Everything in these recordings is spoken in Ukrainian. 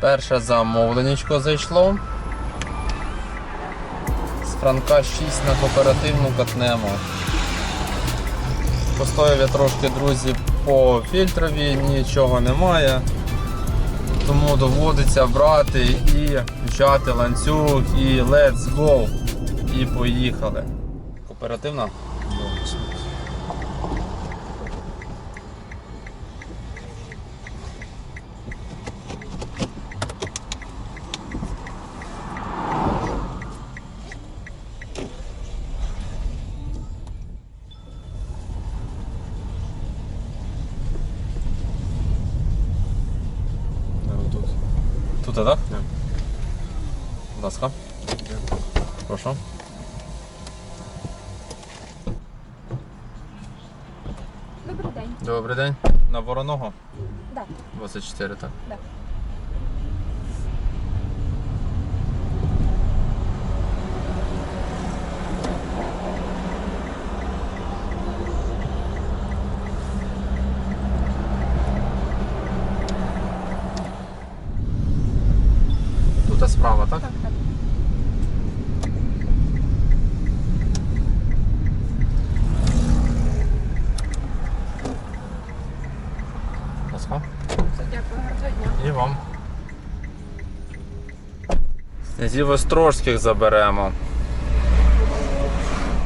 Перше замовленечко зайшло. З франка 6 на кооперативну катнемо. Постояв я трошки, друзі, по фільтрові, нічого немає. Тому доводиться брати і включати ланцюг і let's go. І поїхали. Кооперативна? Тут. Тут, так? Да? Да. Будь ласка. Прошу. Добрий день. Добрий день. На вороного? Да. 24, так? Да. Тут справа, так? Так, так. Будь ласка. Все, дякую, гарного дня. І вам. Князів Острожських заберемо.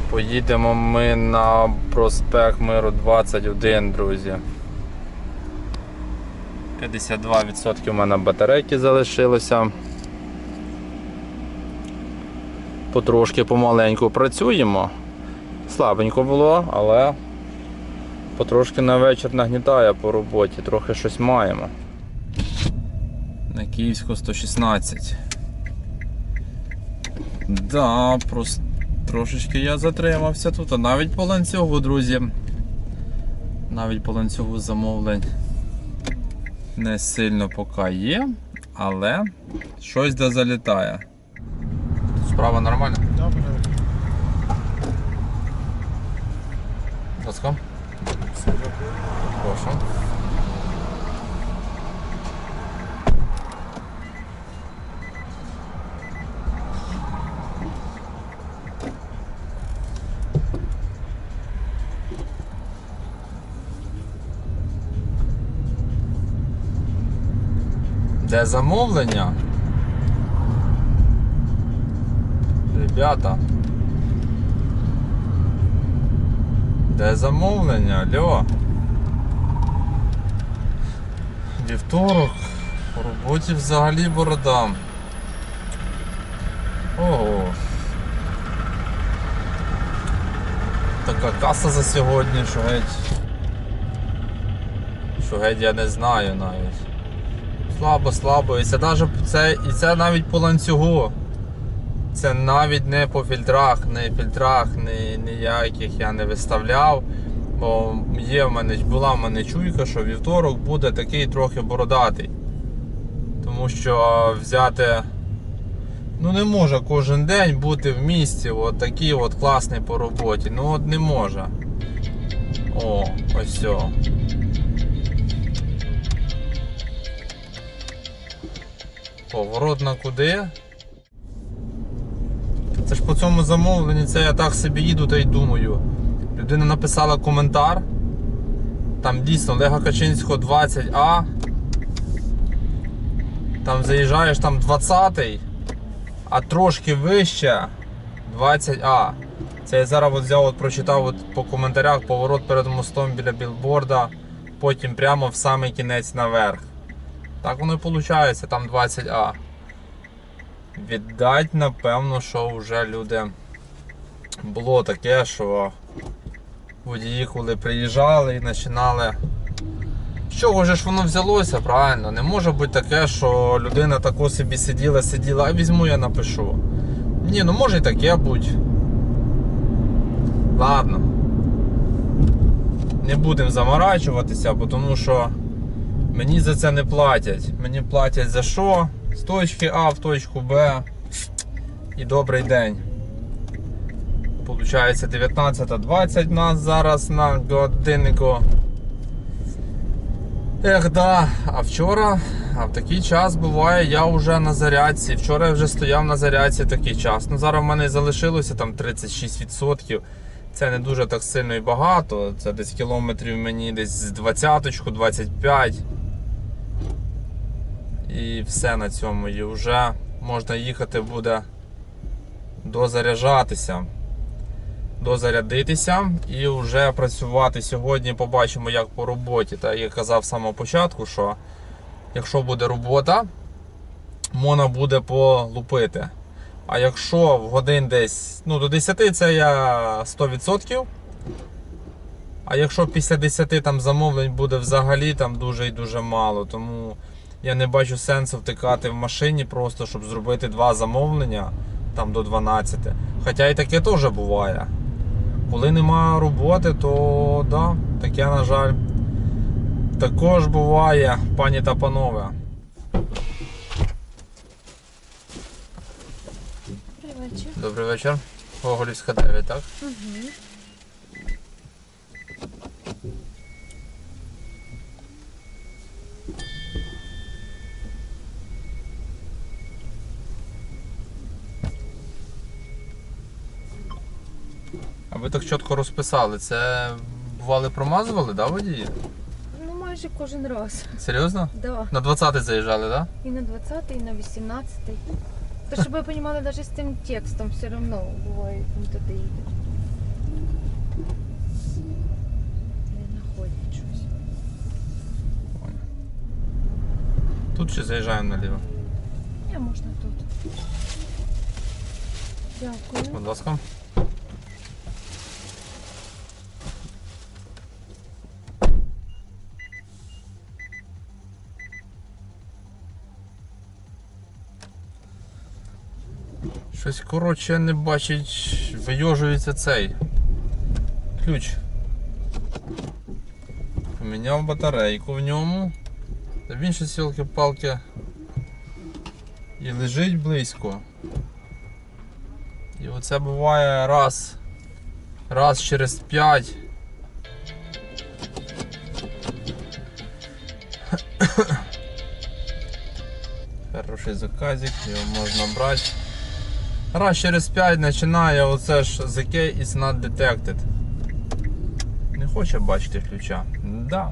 Поїдемо ми на проспект Миру 21, друзі. 52% у мене батарейки залишилося. Потрошки помаленьку працюємо. Слабенько було, але потрошки на вечір нагнітає по роботі, трохи щось маємо. На Київську 116. Да, просто трошечки я затримався тут, а навіть по ланцюгу, друзі. Навіть по ланцюгу замовлень не сильно поки є, але щось де залітає. Справа нормальна? Добре. Ласка. Прошу. Де замовлення? Ребята. Де замовлення? Алло. Вівторок. У роботі взагалі борода. Ого. Така каса за сьогодні, що геть. Що геть я не знаю навіть. Слабо, слабо. І це, даже, це, і це навіть по ланцюгу. Це навіть не по фільтрах, не фільтрах, ні, ніяких я не виставляв. Бо є в мене, була в мене чуйка, що вівторок буде такий трохи бородатий. Тому що взяти. Ну не може кожен день бути в місті от такий от класний по роботі. Ну от не може. О, ось все. Поворот на куди? Це ж по цьому замовленні, це я так собі їду та й думаю. Людина написала коментар. Там дійсно Лега Качинського 20А. Там заїжджаєш там 20-й, а трошки вище 20А. Це я зараз от взяв, от прочитав от по коментарях поворот перед мостом біля білборда, потім прямо в самий кінець наверх. Так воно і виходить, там 20А. Віддать, напевно, що вже люди було таке, що водії, коли приїжджали і починали. З чого ж воно взялося, правильно? Не може бути таке, що людина тако собі сиділа, сиділа, а візьму я напишу. Ні, ну може і таке бути. Ладно. Не будемо заморачуватися, тому що мені за це не платять. Мені платять за що? З точки А в точку Б. І добрий день. Получається 19.20 нас зараз на годиннику. Ех, да. А вчора А в такий час буває, я вже на зарядці. Вчора я вже стояв на зарядці такий час. Ну зараз в мене залишилося там 36%. Це не дуже так сильно і багато. Це десь кілометрів мені десь з 20 25 І все на цьому. І вже можна їхати буде дозаряджатися. Дозарядитися і вже працювати сьогодні. Побачимо, як по роботі. Та я казав самого початку, що якщо буде робота, можна буде полупити. А якщо в годин десь ну, до 10 це я 100%. А якщо після 10 там замовлень буде взагалі там дуже і дуже мало. Тому я не бачу сенсу втикати в машині просто, щоб зробити два замовлення там до 12. Хоча і таке теж буває. Коли нема роботи, то да, таке, на жаль, також буває, пані та панове. Добрий вечір. Добрий вечір. Гоголівська 9, так? Угу. Ви так чітко розписали. Це бували промазували, да, водії? Ну майже кожен раз. Серйозно? Да. На 20 заїжджали, так? І на 20 і на 18 Та щоб ви розуміли, навіть з тим текстом все одно буває, там туди їдеш. Не знаходять щось. Тут чи заїжджаємо наліво? Я можна тут. Дякую. Будь ласка. Щось, коротше, не бачить, вийожується цей ключ. Поміняв батарейку в ньому. Та він ще сілки-палки і лежить близько. І оце буває раз, раз через 5. Хороший заказик, його можна брати. Раз через 5 починає оце ж the key is not detected. Не хоче бачити ключа. Да.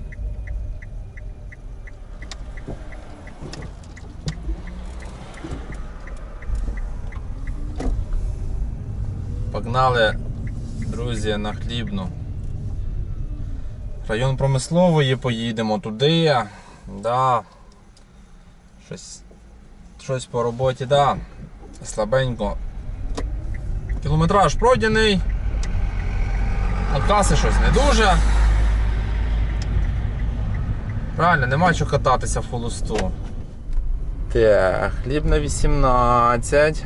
Погнали, друзі, на хлібну. Район промислової поїдемо туди. Да. Щось, щось по роботі, да. Слабенько. Кілометраж пройдений. А каси щось не дуже. Правильно, нема чого кататися в холосту. Так, хліб на 18.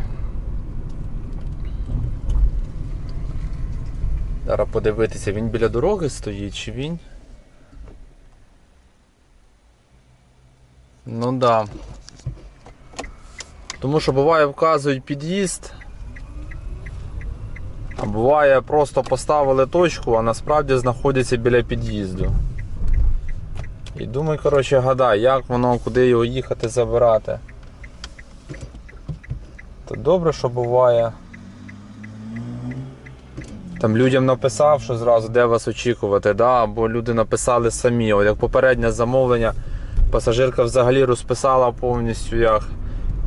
Зараз подивитися, він біля дороги стоїть чи він. Ну да. Тому що буває вказують під'їзд. А буває просто поставили точку, а насправді знаходяться біля під'їзду. І думай, коротше, гадай, як воно, куди його їхати забирати. То добре, що буває. Там людям написав, що зразу де вас очікувати, да? або люди написали самі. От як попереднє замовлення, пасажирка взагалі розписала повністю як.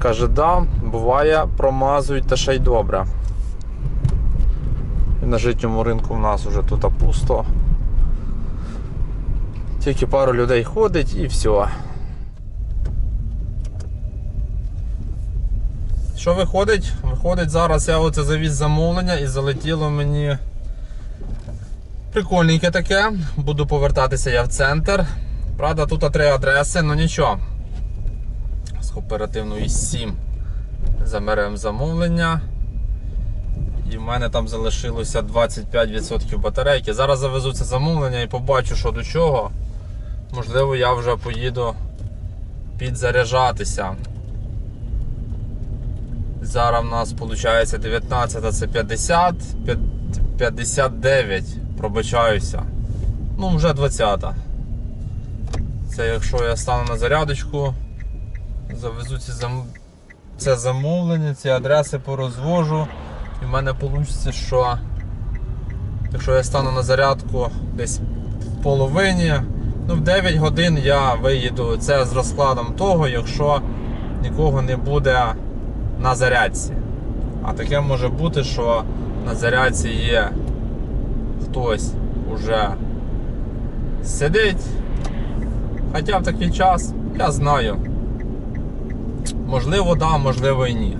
Каже, да, буває, промазують та ще й добре. На житньому ринку в нас вже тут пусто. Тільки пару людей ходить і все. Що виходить? Виходить, зараз я оце завіз замовлення і залетіло мені прикольненьке таке. Буду повертатися я в центр. Правда, тут три адреси, ну нічого. З кооперативної 7 замеремо замовлення. І в мене там залишилося 25% батарейки. Зараз завезу це замовлення і побачу, що до чого. Можливо, я вже поїду підзаряджатися. Зараз в нас виходить 19 це 50, 59, пробачаюся. Ну, вже 20. Це якщо я стану на зарядочку завезу ці зам... це замовлення, ці адреси порозвожу. І в мене вийде, що якщо я стану на зарядку десь в половині, ну в 9 годин я виїду. Це з розкладом того, якщо нікого не буде на зарядці. А таке може бути, що на зарядці є хтось уже сидить. Хоча в такий час я знаю. Можливо, да, можливо і ні.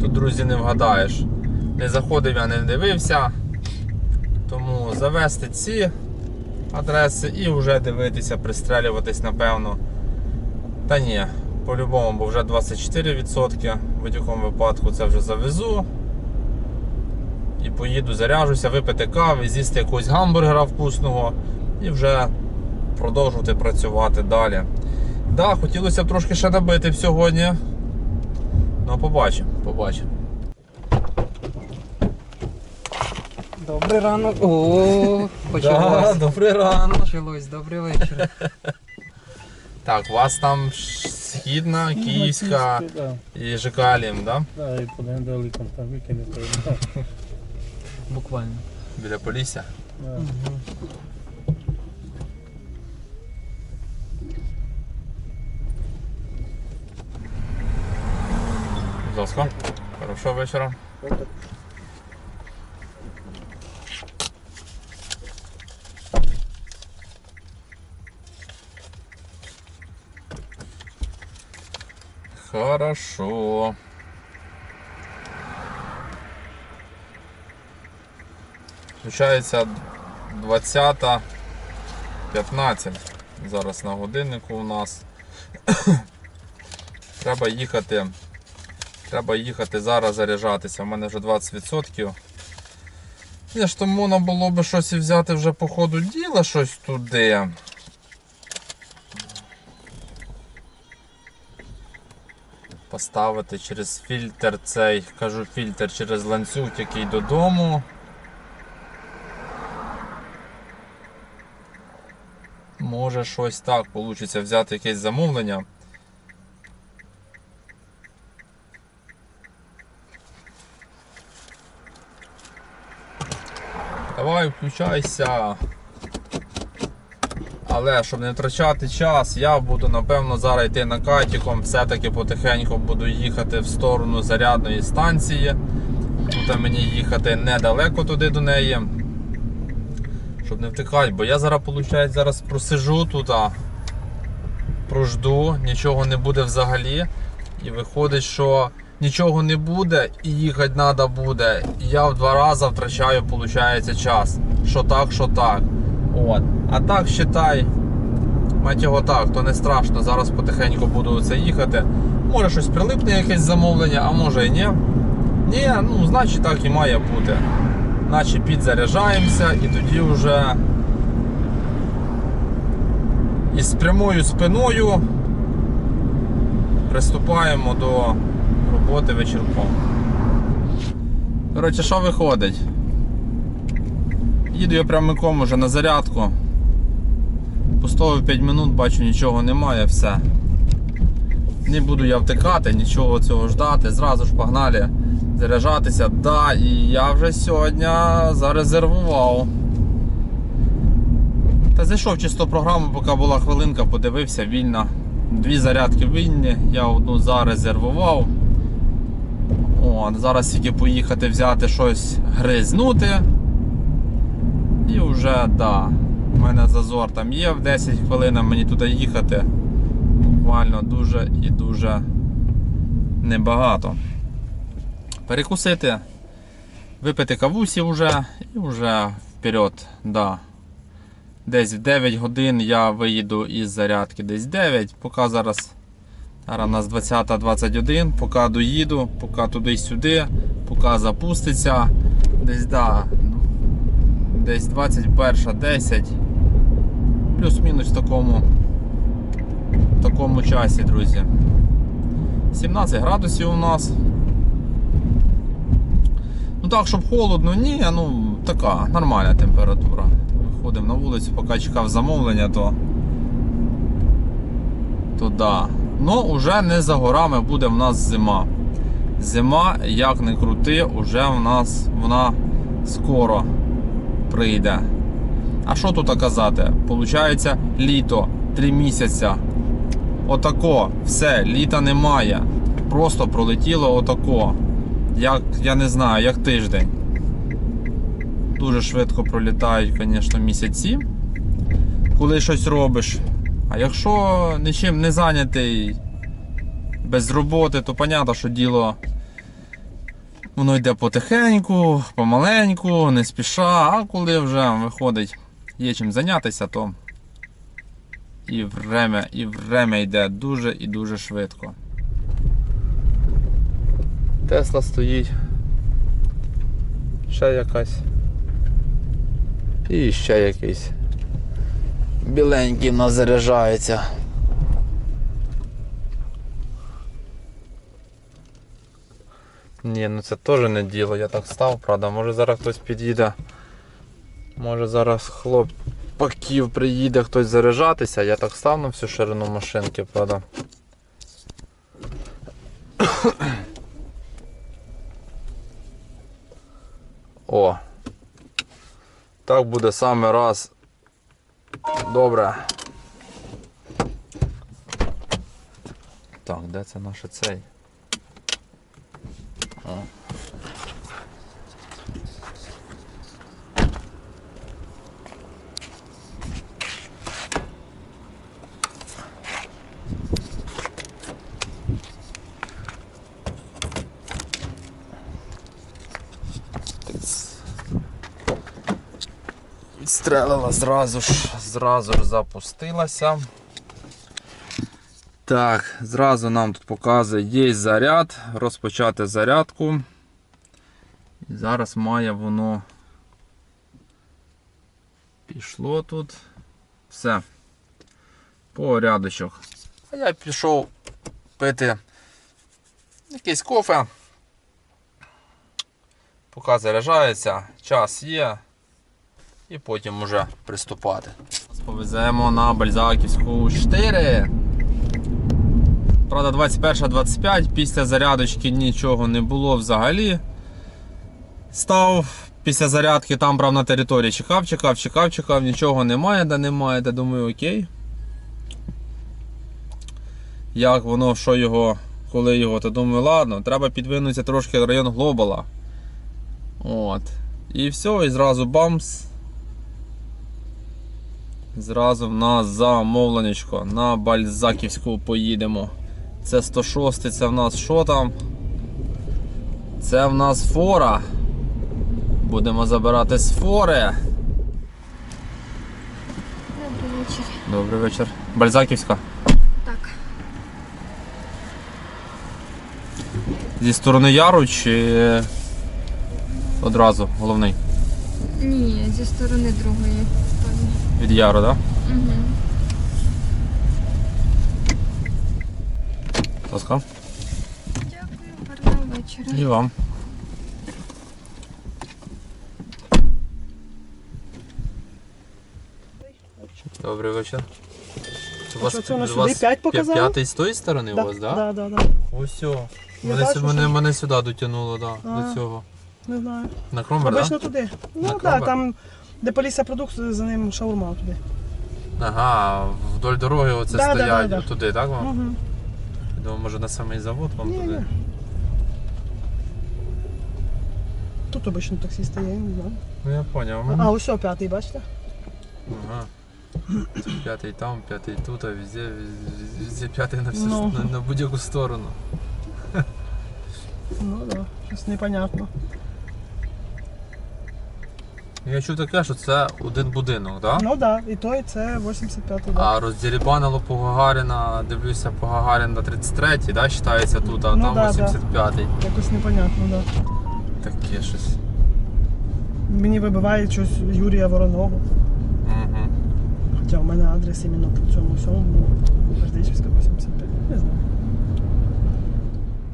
Тут, друзі, не вгадаєш. Не заходив я, не дивився. Тому завести ці адреси і вже дивитися, пристрелюватись, напевно. Та ні, по-любому, бо вже 24%. В будь-якому випадку це вже завезу. І поїду, заряжуся, випити кави, з'їсти якогось гамбургера вкусного і вже продовжувати працювати далі. Да, хотілося б трошки ще набити сьогодні. Ну, побачимо, побачимо. Добрий ранок. О, почалось. добрий ранок. Почалось, добрий вечір. Так, у вас там східна, київська Да, і ЖК-Лім, да? да, і понеділком там викине то. Буквально. Біля Полісся. Да. Будь ласка. Хорошого вечора. Хорошо. Включається 20.15 зараз на годиннику у нас. Треба їхати. Треба їхати зараз заряджатися. У мене вже 20%. Ні, ж то можна було б щось і взяти вже по ходу діла щось туди. Поставити через фільтр цей, кажу фільтр через ланцюг, який додому. Може щось так вийде взяти якесь замовлення. Давай, включайся. Але щоб не втрачати час, я буду напевно зараз йти накатіком, все-таки потихеньку буду їхати в сторону зарядної станції. Тут мені їхати недалеко туди до неї. Щоб не втикати, бо я зараз, виходить, зараз просижу тут, прожду, нічого не буде взагалі. І виходить, що нічого не буде і їхати треба буде. І я в два рази втрачаю, виходить, час. Що так, що так. От. А так считай, мать його так, то не страшно. Зараз потихеньку буду це їхати. Може щось прилипне, якесь замовлення, а може і ні. Ні, ну значить так і має бути. Наче підзаряджаємося і тоді вже із прямою спиною приступаємо до роботи вечірком. Коротше, що виходить? Їду я прямиком уже на зарядку. Поставив 5 минут, бачу нічого немає, все. Не буду я втикати, нічого цього ждати, зразу ж погнали заряджатися. Да, і я вже сьогодні зарезервував. Та зайшов чисто програму, поки була хвилинка, подивився, вільна. Дві зарядки вільні, я одну зарезервував. О, зараз тільки поїхати взяти щось гризнути. І вже, да, у мене зазор там є в 10 хвилин, мені туди їхати. Буквально дуже і дуже небагато. Перекусити, випити кавусі вже і вже вперед, да. Десь в 9 годин я виїду із зарядки, десь 9, поки зараз. Зараз у нас 20.21, поки доїду, поки туди-сюди, поки запуститься. Десь да, десь 21.10. Плюс-мінус в такому, в такому часі, друзі. 17 градусів у нас. Ну так, щоб холодно, ні, ну така нормальна температура. Виходимо на вулицю, поки чекав замовлення, то, то да. Ну, уже не за горами буде в нас зима. Зима, як не крути, уже в нас вона скоро прийде. А що тут казати? Получається літо, 3 місяця. Отако, все, літа немає. Просто пролетіло отако. Як, я не знаю, як тиждень. Дуже швидко пролітають, звісно, місяці, коли щось робиш. А якщо нічим не зайнятий без роботи, то понятно, що діло воно йде потихеньку, помаленьку, не спіша, а коли вже виходить, є чим зайнятися, то і время, і время йде дуже і дуже швидко. Тесла стоїть. Ще якась. І ще якийсь. Біленький в нас заряджається. Ні, ну це теж не діло, я так став, правда. Може зараз хтось під'їде. Може зараз хлопаків приїде хтось заряджатися, я так став на всю ширину машинки, правда. О! Так буде саме раз. Добре. Так, де це наше цей? Відстрелила зразу ж, зразу ж запустилася. Так, зразу нам тут показує, є заряд, розпочати зарядку. І зараз має воно пішло тут. Все. Порядочок. А я пішов пити якийсь кофе. Поки заряджається, час є. І потім вже приступати. Повеземо на Бальзаківську 4. Правда, 21-25, після зарядочки нічого не було взагалі. Став після зарядки, там брав на території, чекав, чекав, чекав, чекав, нічого немає, де немає, де думаю, окей. Як воно, що його, коли його, то думаю, ладно, треба підвинутися трошки в район Глобала. От. І все, і зразу бамс. Зразу в нас замовленечко на Бальзаківську поїдемо. Це 106, це в нас що там? Це в нас фора. Будемо забирати з фори. Добрий вечір. Добрий вечір. Бальзаківська. Так. Зі сторони Яру чи одразу головний? Ні, зі сторони другої. Від Яру, так? Да? Угу. Ласка. Дякую, гарного вечора. І вам. Добрий вечір. У що, це воно сюди п'ять? П'ятий з тої сторони у вас, так? Да? Да, да, да. Ось о. Я Мене, бачу, мене, що- мене сюди дотягнуло, да, А. до цього. Не знаю. На Кромбер, так? Обично Да? туди. Ну так, Кромбер? там, де поліція продукт, за ним шаурма туди. Ага, вдоль дороги оце Да, да, стоять да, да. туди, так вам? Угу. Думаю, може на самий завод вам туди. ні. Тут обично таксі стає, я не знаю. Ну я поняв. А, ось о, п'ятий, бачите? Ага. Це П'ятий там, п'ятий тут, а везде, везде, везде п'ятий на всю Ну. на, на будь-яку сторону. Ну да, щось непонятно. Я чув таке, що це один будинок, так? Ну так, да, і той це 85-й, да. А роздірібанило по Гагаріна, дивлюся по Гагаріна 33-й, да, вважається тут, а Ну там да, да. 85-й. Якось непонятно, так. Да. Таке щось. Мені вибиває щось Юрія Вороного. Угу. Хоча у мене адрес іменно по цьому всьому був. Бердичівська 85. Не знаю.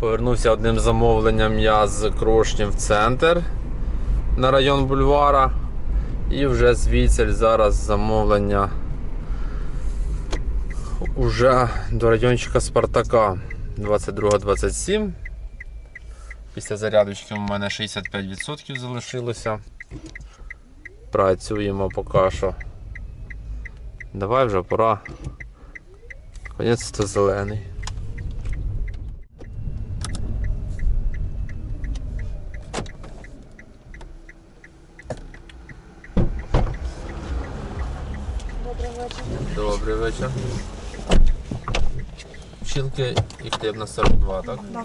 Повернувся одним замовленням я з Крошнів в центр на район бульвара. І вже звідси зараз замовлення Уже до райончика Спартака 22-27. Після зарядочки у мене 65% залишилося. Працюємо поки що. Давай вже пора. Конець то зелений. Добрий вечір. Добрий вечір. Пчілки і хліб на 42, так? Так.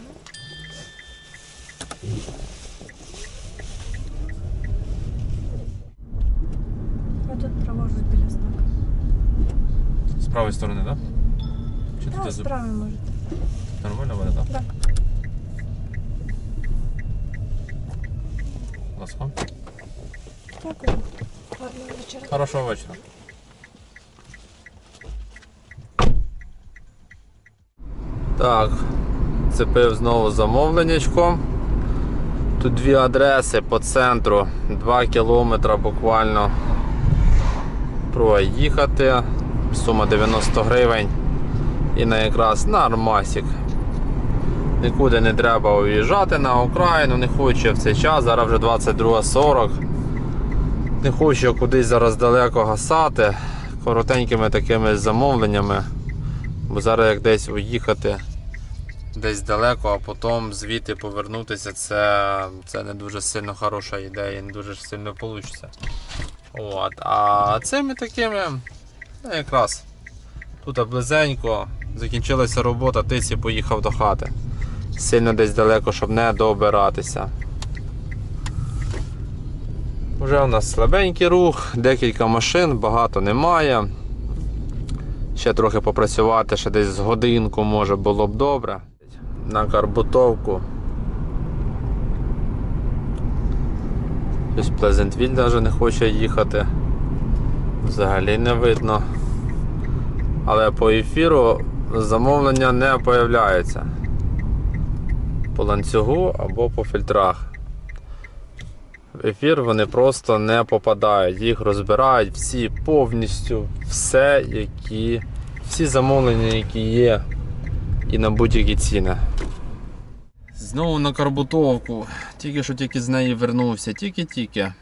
Тут провожусь біля знака. З правої сторони, так? Чи тут справа можете. нормально буде, так? Так. Ласка. Дякую. Гарного вечора. Хорошого вечора. Так, цепив знову замовленнячко. Тут дві адреси по центру, 2 кілометри буквально проїхати. Сума 90 гривень. І на якраз на Армасік. Нікуди не треба уїжджати на Україну, не хочу в цей час, зараз вже 22.40. Не хочу кудись зараз далеко гасати коротенькими такими замовленнями. Бо зараз як десь уїхати десь далеко, а потім звідти повернутися, це, це не дуже сильно хороша ідея, не дуже сильно вийде. От. А цими такими, ну якраз тут близенько, закінчилася робота, тиці поїхав до хати. Сильно десь далеко, щоб не добиратися. Вже у нас слабенький рух, декілька машин, багато немає. Ще трохи попрацювати, ще десь з годинку може було б добре. На карбутовку. Ось Плезентвіль навіть не хоче їхати. Взагалі не видно. Але по ефіру замовлення не появляється. По ланцюгу або по фільтрах в ефір вони просто не попадають. Їх розбирають всі повністю, все, які, всі замовлення, які є, і на будь-які ціни. Знову на карбутовку. Тільки що тільки з неї вернувся. Тільки-тільки.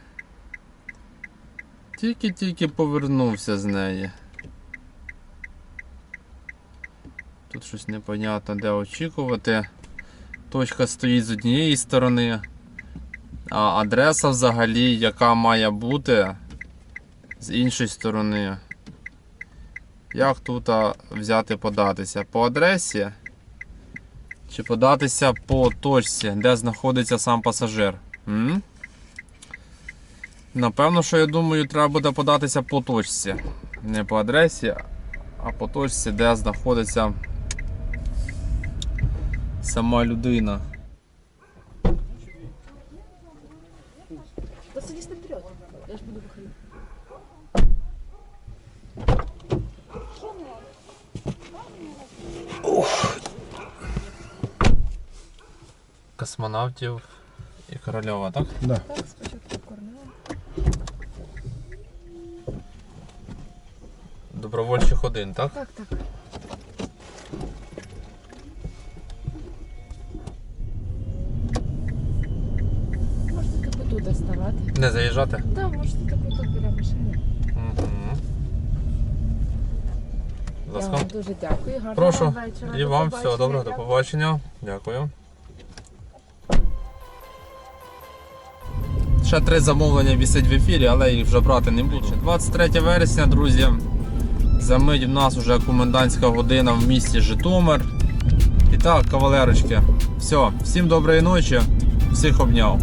Тільки-тільки повернувся з неї. Тут щось непонятно де очікувати. Точка стоїть з однієї сторони. А адреса взагалі, яка має бути з іншої сторони. Як тут взяти податися? По адресі? Чи податися по точці, де знаходиться сам пасажир? М? Напевно, що я думаю, треба буде податися по точці. Не по адресі, а по точці, де знаходиться сама людина. Да садись наперед. Я ж буду выходить. Космонавтів і Корольова, так? Да. Так, спочатку корнева. Добровольчих один, так? Так, так. Можете тут доставати. Не заїжджати? Так, можете таку тут біля машини. Угу. Я вам дуже дякую. Гарного Прошу. вам вечора. І До вам побачення. всього доброго, до побачення. Дякую. Ще три замовлення вісить в ефірі, але їх вже брати не буду. 23 вересня, друзі. За мить в нас вже комендантська година в місті Житомир. І так, кавалерочки, все, всім доброї ночі, всіх обняв.